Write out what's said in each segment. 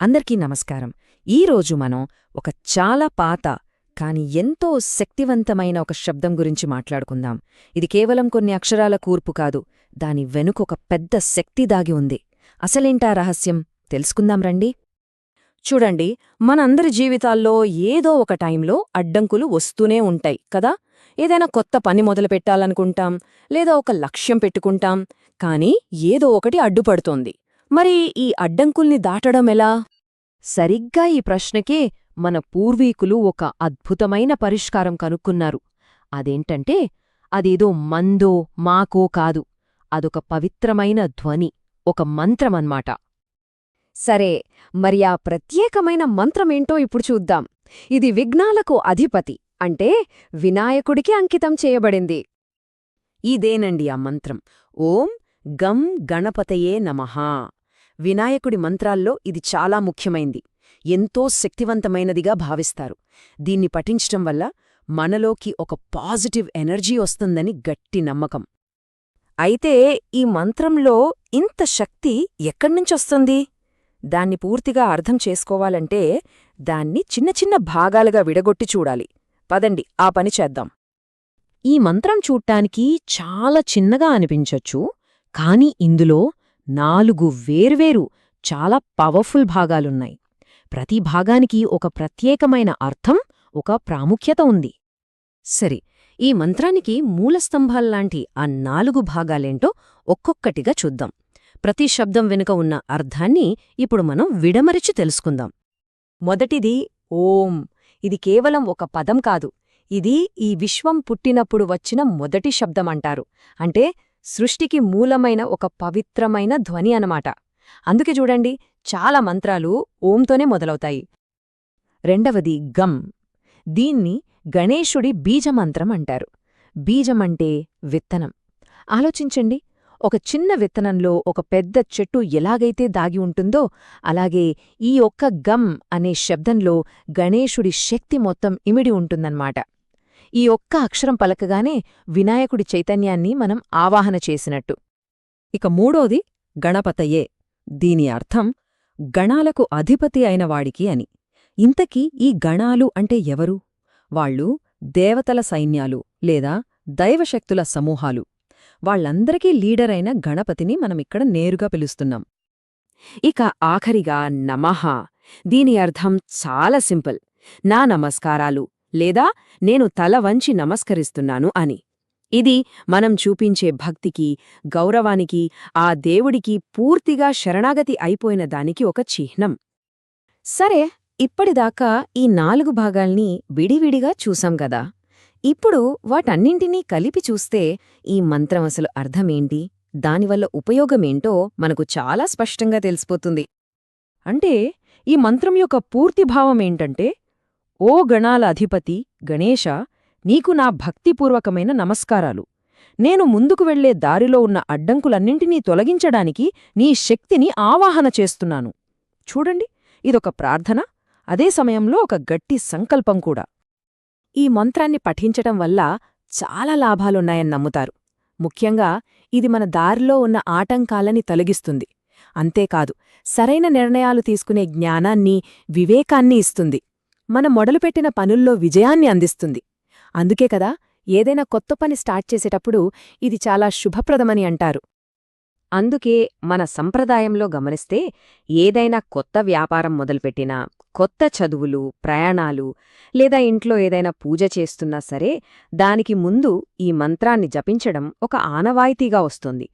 అందరికీ నమస్కారం. ఈరోజు మనం ఒక చాలా పాత కాని ఎంతో శక్తివంతమైన ఒక శబ్దం గురించి మాట్లాడుకుందాం. ఇది కేవలం కొన్ని అక్షరాల కూర్పు కాదు దాని వెనుక ఒక పెద్ద శక్తి దాగి ఉంది. అసలేంటా రహస్యం? తెలుసుకుందాం రండి. చూడండి మనందరి జీవితాల్లో ఏదో ఒక టైంలో అడ్డంకులు వస్తూనే ఉంటాయి కదా? ఏదైనా కొత్త పని మొదలుపెట్టాలనుకుంటాం లేదా ఒక లక్ష్యం పెట్టుకుంటాం కానీ ఏదో ఒకటి అడ్డుపడుతోంది. మరి ఈ అడ్డంకుల్ని దాటడమెలా సరిగ్గా ఈ ప్రశ్నకే మన పూర్వీకులు ఒక అద్భుతమైన పరిష్కారం కనుక్కున్నారు. అదేంటంటే అదేదో మందో మాకో కాదు అదొక పవిత్రమైన ధ్వని ఒక మంత్రమన్మాట. సరే మరి ఆ ప్రత్యేకమైన మంత్రమేంటో ఇప్పుడు చూద్దాం. ఇది విఘ్నాలకు అధిపతి అంటే వినాయకుడికి అంకితం చేయబడింది. ఇదేనండి ఆ మంత్రం. ఓం గం గణపతయే నమః. వినాయకుడి మంత్రాల్లో ఇది చాలా ముఖ్యమైంది. ఎంతో శక్తివంతమైనదిగా భావిస్తారు. దీన్ని పఠించటం వల్ల మనలోకి ఒక పాజిటివ్ ఎనర్జీ వస్తుందని గట్టి నమ్మకం. అయితే ఈ మంత్రంలో ఇంత శక్తి ఎక్కడ్నుంచొస్తుంది దాన్ని పూర్తిగా అర్థం చేసుకోవాలంటే దాన్ని చిన్న చిన్న భాగాలుగా విడగొట్టి చూడాలి. పదండి ఆ పని చేద్దాం. ఈ మంత్రం చూడ్డానికి చాలా చిన్నగా అనిపించొచ్చు కాని ఇందులో నాలుగు వేర్వేరు చాలా పవర్ఫుల్ భాగాలున్నాయి. ప్రతి భాగానికి ఒక ప్రత్యేకమైన అర్థం ఒక ప్రాముఖ్యత ఉంది. సరే ఈ మంత్రానికి మూలస్తంభాల్లాంటి ఆ నాలుగు భాగాలేంటో ఒక్కొక్కటిగా చూద్దాం. ప్రతి శబ్దం వెనుక ఉన్న అర్థాన్ని ఇప్పుడు మనం విడమరిచి తెలుసుకుందాం. మొదటిది ఓం. ఇది కేవలం ఒక పదం కాదు. ఇది ఈ విశ్వం పుట్టినప్పుడు వచ్చిన మొదటి శబ్దమంటారు అంటే సృష్టికి మూలమైన ఒక పవిత్రమైన ధ్వని అనమాట అందుకే చూడండి చాలా మంత్రాలు ఓంతోనే మొదలవుతాయి. రెండవది గమ్ దీన్ని గణేశుడి బీజమంత్రం అంటారు. బీజమంటే విత్తనం. ఆలోచించండి ఒక చిన్న విత్తనంలో ఒక పెద్ద చెట్టు ఎలాగైతే దాగి ఉంటుందో అలాగే ఈ ఒక్క గమ్ అనే శబ్దంలో గణేశుడి శక్తి మొత్తం ఇమిడి ఉంటుందన్నమాట. ఈ ఒక్క అక్షరం పలకగానే వినాయకుడి చైతన్యాన్ని మనం ఆవాహన చేసినట్టు. ఇక మూడోది గణపతయే. దీని అర్థం గణాలకు అధిపతి అయినవాడికి అని. ఇంతకీ ఈ గణాలు అంటే ఎవరు? వాళ్ళు దేవతల సైన్యాలు లేదా దైవశక్తుల సమూహాలు. వాళ్ళందరికీ లీడరైన గణపతిని మనమిక్కడ నేరుగా పిలుస్తున్నాం. ఇక ఆఖరిగా నమః. దీని అర్థం చాలా సింపుల్. నా నమస్కారాలు. లేదా నేను తల వంచి నమస్కరిస్తున్నాను అని. ఇది మనం చూపించే భక్తికి గౌరవానికి ఆ దేవుడికి పూర్తిగా శరణాగతి అయిపోయిన దానికి ఒక చిహ్నం. సరే ఇప్పటిదాకా ఈ నాలుగు భాగాల్ని విడివిడిగా చూసాం గదా. ఇప్పుడు వాటన్నింటినీ కలిపి చూస్తే ఈ మంత్రం అసలు అర్థమేంటి? దానివల్ల ఉపయోగమేంటో మనకు చాలా స్పష్టంగా తెలిసిపోతుంది. అంటే ఈ మంత్రం యొక్క పూర్తిభావమేంటంటే ఓ గణాల అధిపతి గణేశ నీకు నా భక్తిపూర్వకమైన నమస్కారాలు. నేను ముందుకు వెళ్ళే దారిలో ఉన్న అడ్డంకులన్నింటినీ తొలగించడానికి నీ శక్తిని ఆవాహన చేస్తున్నాను. చూడండి ఇదొక ప్రార్థన అదే సమయంలో ఒక గట్టి సంకల్పం కూడా. ఈ మంత్రాన్ని పఠించటం వల్ల చాలా లాభాలున్నాయని నమ్ముతారు. ముఖ్యంగా ఇది మన దారిలో ఉన్న ఆటంకాలని తొలగిస్తుంది. అంతేకాదు సరైన నిర్ణయాలు తీసుకునే జ్ఞానాన్ని వివేకాన్ని ఇస్తుంది. మన మొదలుపెట్టిన పనుల్లో విజయాన్ని అందిస్తుంది. అందుకే కదా ఏదైనా కొత్త పని స్టార్ట్ చేసేటప్పుడు ఇది చాలా శుభప్రదమని అంటారు. అందుకే మన సంప్రదాయంలో గమనిస్తే ఏదైనా కొత్త వ్యాపారం మొదలుపెట్టినా కొత్త చదువులు ప్రయాణాలు లేదా ఇంట్లో ఏదైనా పూజ చేస్తున్నా సరే దానికి ముందు ఈ మంత్రాన్ని జపించడం ఒక ఆనవాయితీగా వస్తుంది.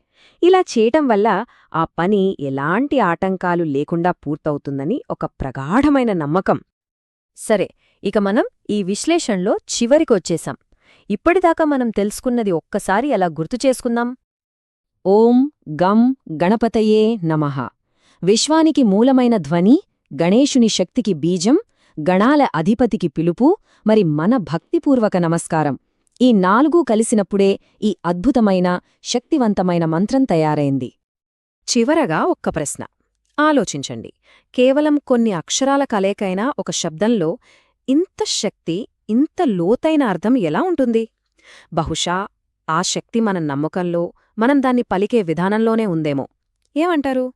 ఇలా చేయటం వల్ల ఆ పని ఎలాంటి ఆటంకాలు లేకుండా పూర్తవుతుందని ఒక ప్రగాఢమైన నమ్మకం. సరే ఇక మనం ఈ విశ్లేషణలో చివరికొచ్చేశాం. ఇప్పటిదాకా మనం తెలుసుకున్నది ఒక్కసారి అలా గుర్తు చేసుకుందాం. ఓం గం గణపతయే నమ. విశ్వానికి మూలమైన ధ్వని గణేశుని శక్తికి బీజం గణాల అధిపతికి పిలుపు మరి మన భక్తిపూర్వక నమస్కారం. ఈ నాలుగూ కలిసినప్పుడే ఈ అద్భుతమైన శక్తివంతమైన మంత్రం తయారైంది. చివరగా ఒక్క ప్రశ్న. ఆలోచించండి. కేవలం కొన్ని అక్షరాల కలేకైనా ఒక శబ్దంలో ఇంత శక్తి ఇంత లోతైన అర్థం ఎలా ఉంటుంది? బహుశా ఆ శక్తి మన నమ్మకంలో మనం దాన్ని పలికే విధానంలోనే ఉందేమో. ఏమంటారు?